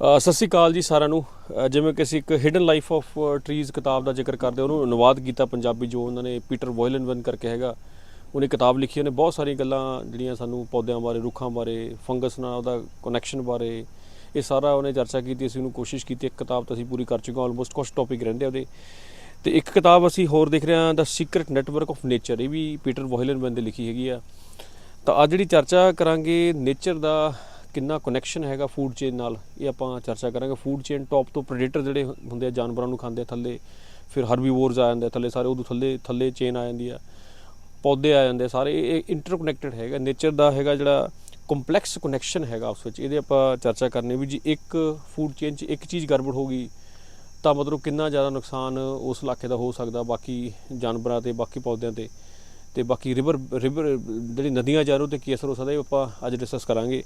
ਸਤਿ ਸ਼੍ਰੀ ਅਕਾਲ ਜੀ ਸਾਰਿਆਂ ਨੂੰ। ਜਿਵੇਂ ਕਿ ਅਸੀਂ ਇੱਕ ਹਿਡਨ ਲਾਈਫ ਆਫ ਟਰੀਜ਼ ਕਿਤਾਬ ਦਾ ਜ਼ਿਕਰ ਕਰਦੇ ਉਹਨੂੰ ਅਨੁਵਾਦ ਕੀਤਾ ਪੰਜਾਬੀ ਜੋ ਉਹਨਾਂ ਨੇ ਪੀਟਰ ਵੋਇਲਨਵਨ ਕਰਕੇ ਹੈਗਾ। ਉਹਨੇ ਕਿਤਾਬ ਲਿਖੀ, ਉਹਨੇ ਬਹੁਤ ਸਾਰੀਆਂ ਗੱਲਾਂ ਜਿਹੜੀਆਂ ਸਾਨੂੰ ਪੌਦਿਆਂ ਬਾਰੇ, ਰੁੱਖਾਂ ਬਾਰੇ, ਫੰਗਸ ਨਾਲ ਉਹਦਾ ਕਨੈਕਸ਼ਨ ਬਾਰੇ, ਇਹ ਸਾਰਾ ਉਹਨੇ ਚਰਚਾ ਕੀਤੀ, ਅਸੀਂ ਉਹਨੂੰ ਕੋਸ਼ਿਸ਼ ਕੀਤੀ, ਇੱਕ ਕਿਤਾਬ ਤਾਂ ਅਸੀਂ ਪੂਰੀ ਕਰ ਚੁੱਕੇ ਹਾਂ ਆਲਮੋਸਟ ਕੁਝ ਟੌਪਿਕ ਰਹਿੰਦੇ ਉਹਦੇ। ਤੇ ਇੱਕ ਕਿਤਾਬ ਅਸੀਂ ਹੋਰ ਦੇਖ ਰਹੇ ਹਾਂ the secret network of nature ਇਹ ਵੀ ਪੀਟਰ ਵੋਇਲਨਵਨ ਦੀ ਲਿਖੀ ਹੈਗੀ ਆ। ਤਾਂ ਅੱਜ ਜਿਹੜੀ ਚਰਚਾ ਕਰਾਂਗੇ ਨੇਚਰ ਦਾ ਕਿੰਨਾ ਕਨੈਕਸ਼ਨ ਹੈਗਾ ਫੂਡ ਚੇਨ ਨਾਲ, ਇਹ ਆਪਾਂ ਚਰਚਾ ਕਰਾਂਗੇ। ਫੂਡ ਚੇਨ ਟੌਪ ਤੋਂ ਪ੍ਰੈਡੇਟਰ ਜਿਹੜੇ ਹੁੰਦੇ ਆ, ਜਾਨਵਰਾਂ ਨੂੰ ਖਾਂਦੇ ਆ ਥੱਲੇ। ਫਿਰ ਹਰਬੀਵੋਰਸ ਆ ਜਾਂਦੇ ਥੱਲੇ, ਸਾਰੇ ਉਦੋਂ ਥੱਲੇ ਥੱਲੇ ਚੇਨ ਆ ਜਾਂਦੀ ਆ। ਪੌਦੇ ਆ ਜਾਂਦੇ ਆ ਸਾਰੇ, ਇਹ ਇੰਟਰਕਨੈਕਟਡ ਹੈਗਾ। ਨੇਚਰ ਦਾ ਹੈਗਾ ਜਿਹੜਾ ਕੰਪਲੈਕਸ ਕਨੈਕਸ਼ਨ ਹੈਗਾ ਉਸ ਵਿੱਚ। ਇਹਦੇ ਆਪਾਂ ਚਰਚਾ ਕਰਨੀ ਵੀ ਜੀ ਇੱਕ ਫੂਡ ਚੇਨ 'ਚ ਇੱਕ ਚੀਜ਼ ਗੜਬੜ ਹੋ ਗਈ, ਤਾਂ ਮਤਲਬ ਕਿੰਨਾ ਜ਼ਿਆਦਾ ਨੁਕਸਾਨ ਉਸ ਇਲਾਕੇ ਦਾ ਹੋ ਸਕਦਾ, ਬਾਕੀ ਜਾਨਵਰਾਂ ਤੇ, ਬਾਕੀ ਪੌਦਿਆਂ ਤੇ। ਤੇ ਬਾਕੀ ਰਿਵਰ ਰਿਵਰ ਜਿਹੜੀ ਨਦੀਆਂ ਜਾ ਰਹੀਆਂ ਤੇ ਕੀ ਅਸਰ ਹੋ ਸਕਦਾ, ਇਹ ਆਪਾਂ ਅੱਜ ਡਿਸਕਸ ਕਰਾਂਗੇ।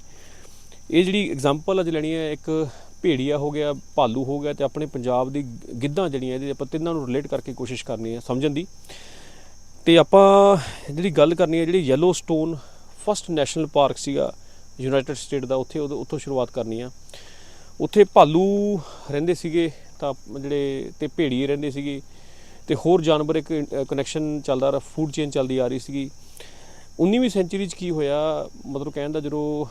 ਇਹ ਜਿਹੜੀ ਐਗਜ਼ਾਮਪਲ ਅੱਜ ਲੈਣੀ ਹੈ, ਇੱਕ ਭੇੜੀਆ ਹੋ ਗਿਆ, ਭਾਲੂ ਹੋ ਗਿਆ ਤੇ ਆਪਣੇ ਪੰਜਾਬ ਦੀ ਗਿੱਧਾਂ ਜਿਹੜੀਆਂ ਇਹਦੇ ਆਪਾਂ ਤਿੰਨਾਂ ਨੂੰ ਰਿਲੇਟ ਕਰਕੇ ਕੋਸ਼ਿਸ਼ ਕਰਨੀ ਹੈ ਸਮਝਣ ਦੀ। ਤੇ ਆਪਾਂ ਜਿਹੜੀ ਗੱਲ ਕਰਨੀ ਹੈ, ਜਿਹੜੀ Yellowstone first national park ਸੀਗਾ ਯੂਨਾਈਟਿਡ ਸਟੇਟ ਦਾ, ਉੱਥੇ ਉਦੋਂ- ਉੱਥੋਂ ਸ਼ੁਰੂਆਤ ਕਰਨੀ ਆ। ਉੱਥੇ ਭਾਲੂ ਰਹਿੰਦੇ ਸੀਗੇ, ਤਾਂ ਜਿਹੜੇ, ਤੇ ਭੇੜੀਏ ਰਹਿੰਦੇ ਸੀਗੇ। ਤੇ ਹੋਰ ਜਾਨਵਰ ਇੱਕ ਕਨੈਕਸ਼ਨ ਚੱਲਦਾ ਰਿਹਾ ਫੂਡ ਚੇਨ ਚੱਲਦੀ ਆ ਰਹੀ ਸੀਗੀ। 19ਵੀਂ ਸੈਂਚੁਰੀ 'ਚ ਕੀ ਹੋਇਆ? ਮਤਲਬ ਕਹਿਣ ਦਾ ਜਦੋਂ